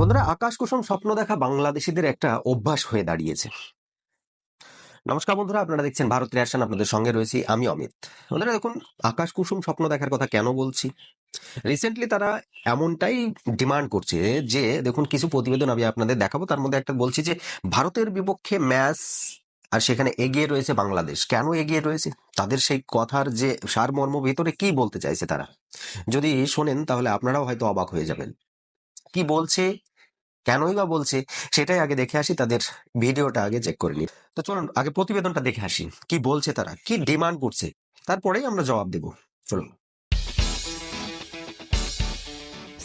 বন্ধুরা, আকাশ কুসুম স্বপ্ন দেখা বাংলাদেশিদের একটা অভ্যাস হয়ে দাঁড়িয়েছে। নমস্কার বন্ধুরা, আপনারা দেখছেন ভারত রিয়াকশন, আপনাদের সঙ্গে রয়েছি আমি অমিত। বন্ধুরা, দেখুন, আকাশ কুসুম স্বপ্ন দেখার কথা কেন বলছি? রিসেন্টলি তারা এমনটাই ডিমান্ড করছে যে, দেখুন, কিছু প্রতিবেদন আমি আপনাদের দেখাবো। তার মধ্যে একটা বলছি যে, ভারতের বিপক্ষে ম্যাচ আর সেখানে এগিয়ে রয়েছে বাংলাদেশ। কেন এগিয়ে রয়েছে? তাদের সেই কথার যে সারমর্ম ভিতরে কি বলতে চাইছে তারা? যদি শোনেন, তাহলে আপনারাও হয়তো অবাক হয়ে যাবেন। কি বলছে? কেনই বা বলছে, সেটাই আগে দেখে আসি, তাদের ভিডিওটা আগে চেক করে নিই। তো চলুন, আগে প্রতিবেদনটা দেখে আসি, কি বলছে তারা, কি ডিমান্ড করছে? তারপরেই আমরা জবাব দেব। চলুন।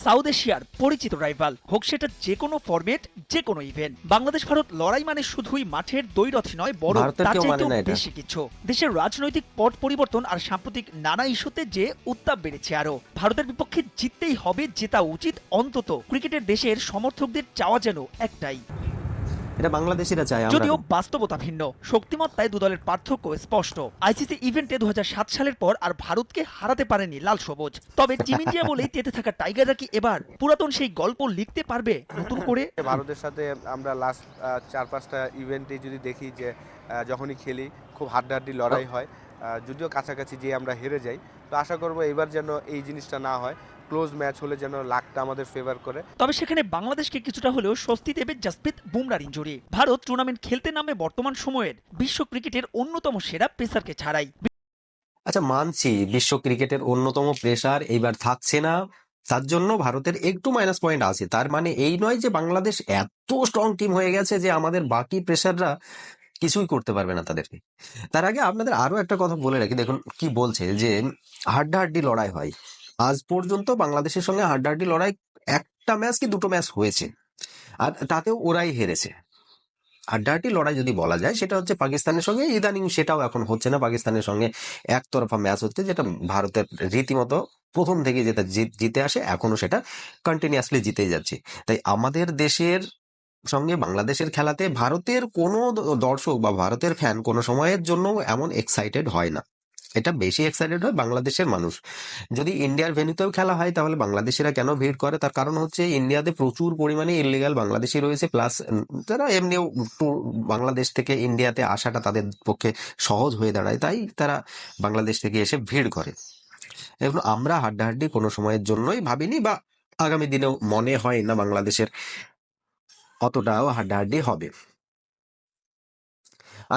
সাউথ এশিয়ার পরিচিত রাইভাল হোক সেটা যে কোনো ফরম্যাট যে কোনো ইভেন্ট বাংলাদেশ ভারত লড়াই মানে শুধুই মাঠের দৈরথ নয় বড় তার মানে চাইতেও বেশি কিছু। দেশের রাজনৈতিক পট পরিবর্তন আর সাম্প্রতিক নানা ইস্যুতে যে উত্তাপ বেড়েছে আরও ভারতের বিপক্ষে জিততেই হবে জেতা উচিত অন্তত। ক্রিকেটের দেশের সমর্থকদের চাওয়া যেন একটাই। এটা বাংলাদেশিরা চায় যদিও বাস্তবতা ভিন্ন শক্তিমত্তায় দুদলের পার্থক্য স্পষ্ট। আইসিসি ইভেন্টে দু সালের পর আর ভারতকে হারাতে পারেনি লাল সবুজ। তবে টিম ইন্ডিয়া বলেই তেতে থাকা টাইগাররা কি এবার পুরাতন সেই গল্প লিখতে পারবে নতুন করে? ভারতের সাথে আমরা লাস্ট চার পাঁচটা ইভেন্টে যদি দেখি যে যখনই খেলি খুব হাড্ডাহাড্ডি লড়াই হয়। যদিও কাছাকাছি যে আমরা হেরে যাই। তো আশা করব এবার যেন এই জিনিসটা না হয়। ক্লোজ ম্যাচ হলে যেন লাকটা আমাদের ফেভার করে। তবে সেখানে বাংলাদেশকে কিছুটা হলেও স্বস্তি দেবে জাসপ্রীত বুমরার ইঞ্জুরি ভারত টুর্নামেন্ট খেলতে নামে বর্তমান সময়ের বিশ্ব ক্রিকেটের অন্যতম সেরা পেসারকে ছাড়াই। আচ্ছা মানছি বিশ্ব ক্রিকেটের অন্যতম প্রেসার এইবার থাকছে না। তার জন্য ভারতের একটু মাইনাস পয়েন্ট আছে। তার মানে এই নয় যে বাংলাদেশ এত স্ট্রং টিম হয়ে গেছে যে আমাদের বাকি প্রেসাররা কিছুই করতে পারবে না তাদেরকে। তার আগে আপনাদের আরও একটা কথা বলে রাখি। দেখুন কি বলছে যে হাড্ডাহাড্ডি লড়াই হয়। আজ পর্যন্ত বাংলাদেশের সঙ্গে হাড্ডাহাড্ডি লড়াই একটা ম্যাচ কি দুটো ম্যাচ হয়েছে। আর তাতেও ওরাই হেরেছে। হাড্ডাহাড্ডি লড়াই যদি বলা যায়, সেটা হচ্ছে পাকিস্তানের সঙ্গে। ইদানিং সেটাও এখন হচ্ছে না। পাকিস্তানের সঙ্গে একতরফা ম্যাচ হচ্ছে, যেটা ভারতের রীতিমতো প্রথম থেকে যেটা জিত- জিতে আসে এখনও সেটা কন্টিনিউয়াসলি জিতেই যাচ্ছে। তাই আমাদের দেশের সঙ্গে বাংলাদেশের খেলাতে ভারতের কোনো দর্শক বা ভারতের ফ্যান কোনো সময়ের জন্য এমন এক্সাইটেড হয় না। এটা বেশি এক্সাইটেড হয় বাংলাদেশের মানুষ। যদি ইন্ডিয়ার ভেন্যুতেও খেলা হয়, তাহলে বাংলাদেশিরা কেন ভিড় করে? তার কারণ হচ্ছে ইন্ডিয়াতে প্রচুর পরিমাণে ইলিগাল বাংলাদেশি রয়েছে প্লাস তারা এমনিও বাংলাদেশ থেকে ইন্ডিয়াতে আসাটা তাদের পক্ষে সহজ হয়ে দাঁড়ায়, তাই তারা বাংলাদেশ থেকে এসে ভিড় করে। এখন আমরা হাড্ডাহাড্ডি কোনো সময়ের জন্যই ভাবিনি বা আগামী দিনেও মনে হয় না বাংলাদেশের অতটাও হাড্ডাহাড্ডি হবে।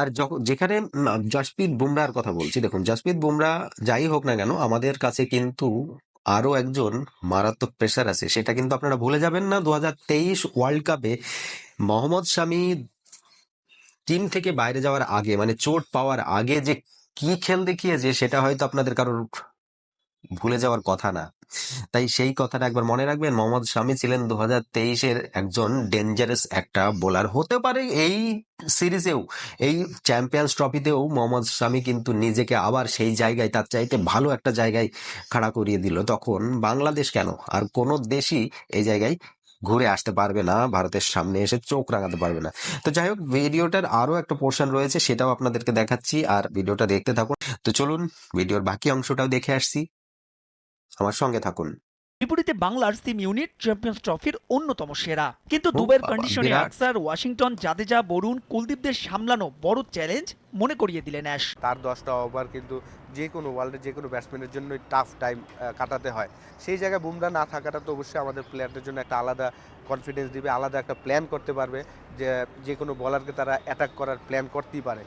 আর যখন জসপ্রীত বুমরার কথা বলছি, দেখুন জসপ্রীত বুমরা যাই হোক না কেন, আমাদের কাছে কিন্তু আরও একজন মারাত্মক প্রেশার আছে। সেটা কিন্তু আপনারা ভুলে যাবেন না দু হাজার তেইশ ওয়ার্ল্ড কাপে মোহাম্মদ শামি টিম থেকে বাইরে যাওয়ার আগে মানে চোট পাওয়ার আগে যে কি খেল দেখিয়েছে, সেটা হয়তো আপনাদের কারোর ভুলে যাওয়ার কথা না। তাই সেই কথাটা একবার মনে রাখবেন, মোহাম্মদ শামি ছিলেন দু হাজার তেইশের একজন ডেঞ্জারাস একটা বোলার হতে পারে এই সিরিজেও, এই চ্যাম্পিয়ন্স ট্রফিতেও মোহাম্মদ শামি কিন্তু নিজেকে আবার সেই জায়গায়, তার চাইতে ভালো একটা জায়গায় খাড়া করিয়ে দিল। তখন বাংলাদেশ কেন? আর কোনো দেশই এই জায়গায় ঘুরে আসতে পারবে না, ভারতের সামনে এসে চোখ রাঙাতে পারবে না। তো যাই হোক, ভিডিওটার আরও একটা পোর্শন রয়েছে, সেটাও আপনাদেরকে দেখাচ্ছি, আর ভিডিওটা দেখতে থাকুন। তো চলুন, ভিডিওর বাকি অংশটাও দেখে আসছি। আমার সঙ্গে থাকুন। বিপরীতে বাংলার সিম ইউনিট চ্যাম্পিয়ন্স ট্রফির অন্যতম সেরা। কিন্তু দুবাইয়ের কন্ডিশনে। আকসার ওয়াশিংটন জাদেজা বরুণ কুলদীপদের সামলানো বড় চ্যালেঞ্জ মনে করিয়ে দিলেন অ্যাশ। তার দশটা ওভার কিন্তু যে কোনো ওয়ার্ল্ডের যে কোনো ব্যাটসম্যানের জন্য টাফ টাইম কাটাতে হয়। সেই জায়গায় বুমরা না থাকাটা তো অবশ্যই আমাদের প্লেয়ারদের জন্য একটা আলাদা কনফিডেন্স দিবে আলাদা একটা প্ল্যান করতে পারবে যে যে কোনো বলারকে তারা অ্যাটাক করার প্ল্যান করতেই পারে।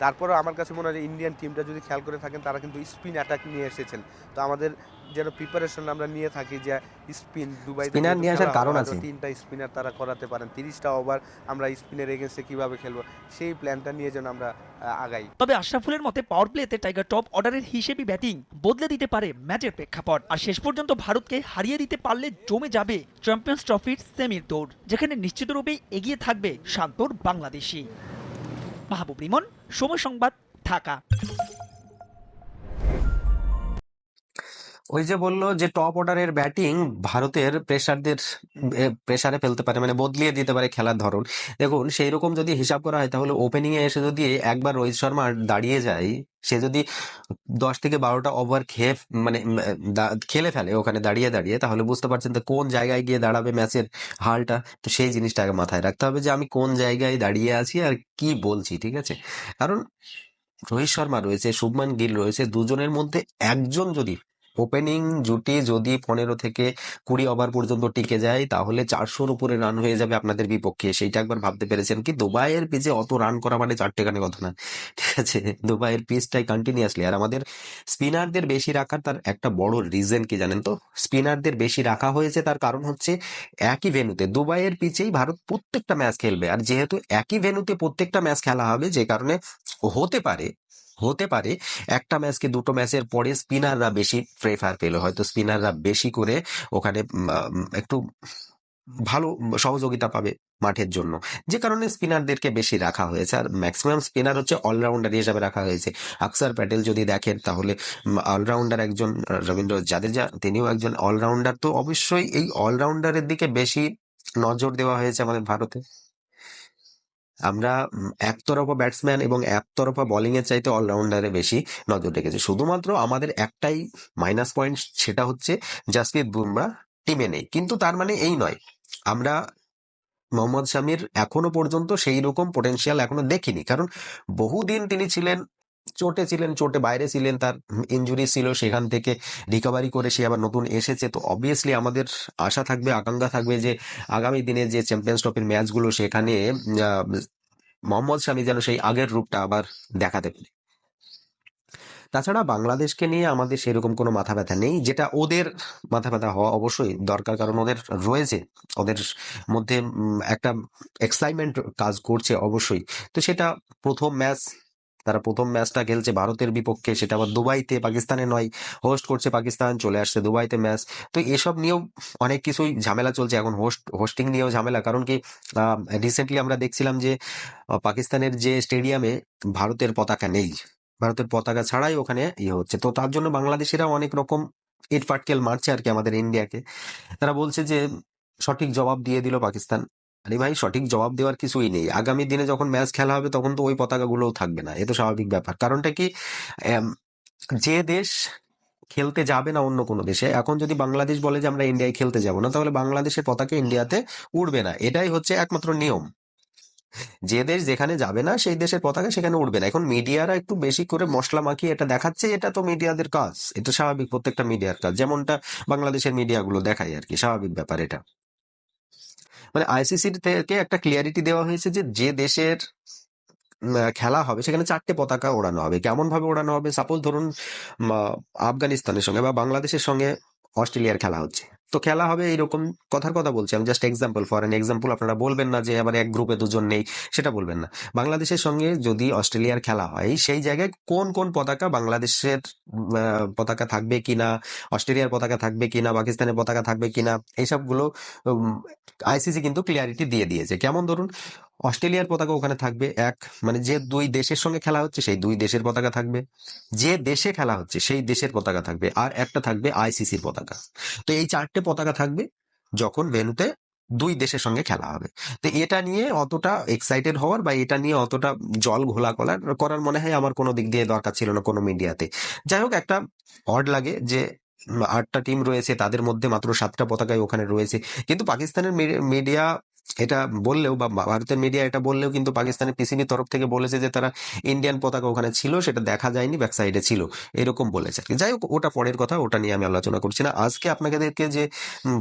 আহ, তারপরেও আমার কাছে মনে হয় যে ইন্ডিয়ান টিমটা যদি খেয়াল করে থাকেন তারা কিন্তু স্পিন অ্যাটাক নিয়ে এসেছেন। তো আমাদের যেন প্রিপারেশন আমরা নিয়ে থাকি যে স্পিন দুবাই Spinner নিয়ে আসার কারণ আছে। তিনটা স্পিনার তারা করাতে পারেন। তিরিশটা ওভার আমরা স্পিনের এগেনস্টে কীভাবে খেলব সেই প্ল্যানটা নিয়ে যেন আমরা আগাই। তবে আশরাফুলের মতে পাওয়ার প্লেতে টাইগার টপ অর্ডারের হিসেবে ব্যাটিং বদলে দিতে পারে ম্যাচের প্রেক্ষাপট। আর শেষ পর্যন্ত ভারতকে হারিয়ে দিতে পারলে জমে যাবে চ্যাম্পিয়ন্স ট্রফির সেমির দৌড় যেখানে নিশ্চিতরূপেই এগিয়ে থাকবে শান্তর বাংলাদেশি। মাহবুব রিমন। সময় সংবাদ ঢাকা। ওই যে বলল যে টপ অর্ডারের ব্যাটিং ভারতের প্রেসারদের প্রেসারে ফেলতে পারে মানে বদলিয়ে দিতে পারে খেলার ধরন। দেখুন সেই রকম যদি হিসাব করা হয়, তাহলে ওপেনিং এ এসে যদি একবার রোহিত শর্মা দাঁড়িয়ে যায়, সে যদি দশ থেকে বারোটা ওভার খেয়ে মানে খেলে ফেলে ওখানে দাঁড়িয়ে দাঁড়িয়ে, তাহলে বুঝতে পারছেন তো কোন জায়গায় গিয়ে দাঁড়াবে ম্যাচের হালটা। তো সেই জিনিসটা আগে মাথায় রাখতে হবে যে আমি কোন জায়গায় দাঁড়িয়ে আছি আর কি বলছি, ঠিক আছে? কারণ রোহিত শর্মা রয়েছে, শুভমান গিল রয়েছে, দুজনের মধ্যে একজন যদি ওপেনিং জুটি যদি পনেরো থেকে কুড়ি ওভার পর্যন্ত টিকে যায়, তাহলে চারশোর উপরে রান হয়ে যাবে আপনাদের বিপক্ষে। সেইটা একবার ভাবতে পেরেছেন কি? দুবাইয়ের পিচে অত রান করা মানে চারটে চারটেখানি কথা না। ঠিক আছে? দুবাইয়ের পিচটাই কন্টিনিউয়াসলি আর আমাদের স্পিনারদের বেশি রাখার তার একটা বড় রিজন কি জানেন তো? স্পিনারদের বেশি রাখা হয়েছে তার কারণ হচ্ছে একই ভেন্যুতে দুবাইয়ের পিচেই ভারত প্রত্যেকটা ম্যাচ খেলবে। আর যেহেতু একই ভেন্যুতে প্রত্যেকটা ম্যাচ খেলা হবে, যে কারণে হতে পারে হতে পারে। একটা ম্যাচকে দুটো ম্যাচের পরে স্পিনাররা বেশি প্রেফার পেল। হয়তো স্পিনাররা বেশি করে ওখানে একটু ভালো সহযোগিতা পাবে মাঠের জন্য। যে কারণে স্পিনারদেরকে বেশি রাখা হয়েছে। আর ম্যাক্সিমাম স্পিনার হচ্ছে অলরাউন্ডার হিসাবে রাখা হয়েছে। আকসার প্যাটেল যদি দেখেন তাহলে অলরাউন্ডার একজন রবীন্দ্র জাদেজা, তিনিও একজন অলরাউন্ডার তো অবশ্যই এই অলরাউন্ডারের দিকে বেশি নজর দেওয়া হয়েছে আমাদের ভারতে। আমরা একতরফা ব্যাটসম্যান এবং একতরফা বোলিং এর চাইতে অলরাউন্ডারে বেশি নজর রেখেছি। শুধুমাত্র আমাদের একটাই মাইনাস পয়েন্ট সেটা হচ্ছে জাসপ্রীত বুমরা টিমে নেই। কিন্তু তার মানে এই নয়, আমরা মোহাম্মদ শামির এখনও পর্যন্ত সেই রকম পোটেন্সিয়াল এখনও দেখিনি। কারণ বহুদিন তিনি ছিলেন চোটে ছিলেন, চোটে বাইরে ছিলেন, তার ইনজুরি ছিল, সেখান থেকে রিকভারি করে সে আবার নতুন এসেছে। তো অবভিয়াসলি আমাদের আশা থাকবে, আকাঙ্ক্ষা থাকবে যে আগামী দিনে যে চ্যাম্পিয়ন্স ট্রফির ম্যাচগুলো সেখানে মোহাম্মদ শামি যেন সেই আগের রূপটা আবার দেখাতে পারে। তাছাড়া বাংলাদেশকে নিয়ে আমাদের সেরকম কোনো মাথা ব্যথা নেই, যেটা ওদের মাথা ব্যথা হওয়া অবশ্যই দরকার, কারণ ওদের রয়েছে, ওদের মধ্যে একটা এক্সাইটমেন্ট কাজ করছে অবশ্যই। তো সেটা প্রথম ম্যাচ তারা প্রথম ম্যাচটা খেলছে ভারতের বিপক্ষে, সেটা আবার দুবাইতে, পাকিস্তানে নয় হোস্ট করছে পাকিস্তান, চলে আসছে দুবাইতে ম্যাচ। তো এসব নিয়েও অনেক কিছুই ঝামেলা চলছে এখন হোস্ট হোস্টিং নিয়েও ঝামেলা। কারণ কি রিসেন্টলি আমরা দেখছিলাম যে পাকিস্তানের যে স্টেডিয়ামে ভারতের পতাকা নেই। ভারতের পতাকা ছাড়াই ওখানে ইয়ে হচ্ছে। তো তার জন্য বাংলাদেশিরা অনেক রকম ইট পাটকেল মারছে আর কি আমাদের ইন্ডিয়াকে। তারা বলছে যে, সঠিক জবাব দিয়ে দিল পাকিস্তান। আরে ভাই, সঠিক জবাব দেওয়ার কিছুই নেই। আগামী দিনে যখন ম্যাচ খেলা হবে, তখন তো ওই পতাকাগুলোও থাকবে না। এ তো স্বাভাবিক ব্যাপার। কারণটা কি? যে দেশ খেলতে যাবে না অন্য কোনো দেশে, এখন যদি বাংলাদেশ বলে যে আমরা ইন্ডিয়ায় খেলতে যাব না, তাহলে বাংলাদেশের পতাকা ইন্ডিয়াতে উড়বে না। এটাই হচ্ছে একমাত্র নিয়ম। যে দেশ যেখানে যাবে না, সেই দেশের পতাকা সেখানে উঠবে না। এখন মিডিয়ারা একটু বেশি করে মশলা মাখিয়ে এটা দেখাচ্ছে, এটা তো মিডিয়াদের কাজ। এটা স্বাভাবিক প্রত্যেকটা মিডিয়ার কাজ। যেমনটা বাংলাদেশের মিডিয়াগুলো দেখায় আর কি। স্বাভাবিক ব্যাপার এটা। মানে আইসিসির থেকে একটা ক্লিয়ারিটি দেওয়া হয়েছে যে যে দেশের খেলা হবে সেখানে চারটে পতাকা ওড়ানো হবে। কেমন ভাবে ওড়ানো হবে? সাপোজ ধরুন আফগানিস্তানের সঙ্গে বা বাংলাদেশের সঙ্গে অস্ট্রেলিয়ার খেলা হচ্ছে। তো খেলা হবে এইরকম কথার কথা বলছি। আমি just example for an example আপনারা বলবেন না যে আবার এক গ্রুপে দুজন নেই, সেটা বলবেন না। বাংলাদেশের সঙ্গে যদি অস্ট্রেলিয়ার খেলা হয়, সেই জায়গায় কোন কোন পতাকা বাংলাদেশের পতাকা থাকবে কিনা, অস্ট্রেলিয়ার পতাকা থাকবে কিনা, পাকিস্তানের পতাকা থাকবে কিনা, এইসবগুলো আইসিসি কিন্তু ক্লিয়ারিটি দিয়ে দিয়েছে। কেমন ধরুন, অস্ট্রেলিয়ার পতাকা ওখানে থাকবে এক মানে যে দুই দেশের সঙ্গে খেলা হচ্ছে, সেই দুই দেশের পতাকা থাকবে। যে দেশে খেলা হচ্ছে, সেই দেশের পতাকা থাকবে। আর একটা থাকবে আইসিসির পতাকা। তো এই চারটে পতাকা থাকবে, যখন ভেনুতে দুই দেশের সঙ্গে খেলা হবে। তো এটা নিয়ে অতটা এক্সাইটেড হওয়ার বা এটা নিয়ে অতটা জল ঘোলা করার করার মনে হয় আমার কোনো দিক দিয়ে দরকার ছিল না কোনো মিডিয়াতে। যাই হোক, একটা অড লাগে যে, আটটা টিম রয়েছে, তাদের মধ্যে মাত্র সাতটা পতাকায় ওখানে রয়েছে। কিন্তু পাকিস্তানের মিডিয়া এটা বললেও বা ভারতের মিডিয়া এটা বললেও কিন্তু পাকিস্তানের পিসিবির তরফ থেকে বলেছে যে তারা ইন্ডিয়ান পতাকা ওখানে ছিল, সেটা দেখা যায়নি ব্যাকসাইডে ছিল। এরকম বলেছে। যাই হোক, ওটা পরের কথা, ওটা নিয়ে আমি আলোচনা করছি না। আজকে আপনাদেরকে যে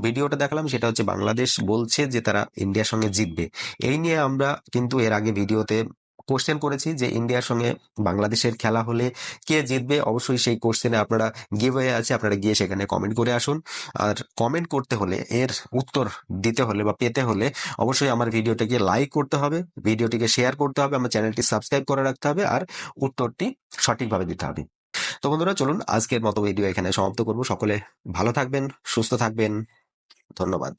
ভিডিওটা দেখালাম, সেটা হচ্ছে বাংলাদেশ বলছে যে তারা ইন্ডিয়ার সঙ্গে জিতবে। এই নিয়ে আমরা কিন্তু এর আগে ভিডিওতে কোশ্চেন করেছি যে ইন্ডিয়ার সঙ্গে বাংলাদেশের খেলা হলে কে জিতবে? অবশ্যই সেই কোশ্চেনে আপনারা গিভ হয়ে আছে, আপনারা গিয়ে সেখানে কমেন্ট করে আসুন। আর কমেন্ট করতে হলে, এর উত্তর দিতে হলে বা পেতে হলে অবশ্যই আমার ভিডিওটাকে লাইক করতে হবে, ভিডিওটিকে শেয়ার করতে হবে, আমার চ্যানেলটি সাবস্ক্রাইব করে রাখতে হবে আর উত্তরটি সঠিকভাবে দিতে হবে। তো বন্ধুরা, চলুন আজকের মতো ভিডিও এখানে সমাপ্ত করব। সকলে ভালো থাকবেন, সুস্থ থাকবেন। ধন্যবাদ।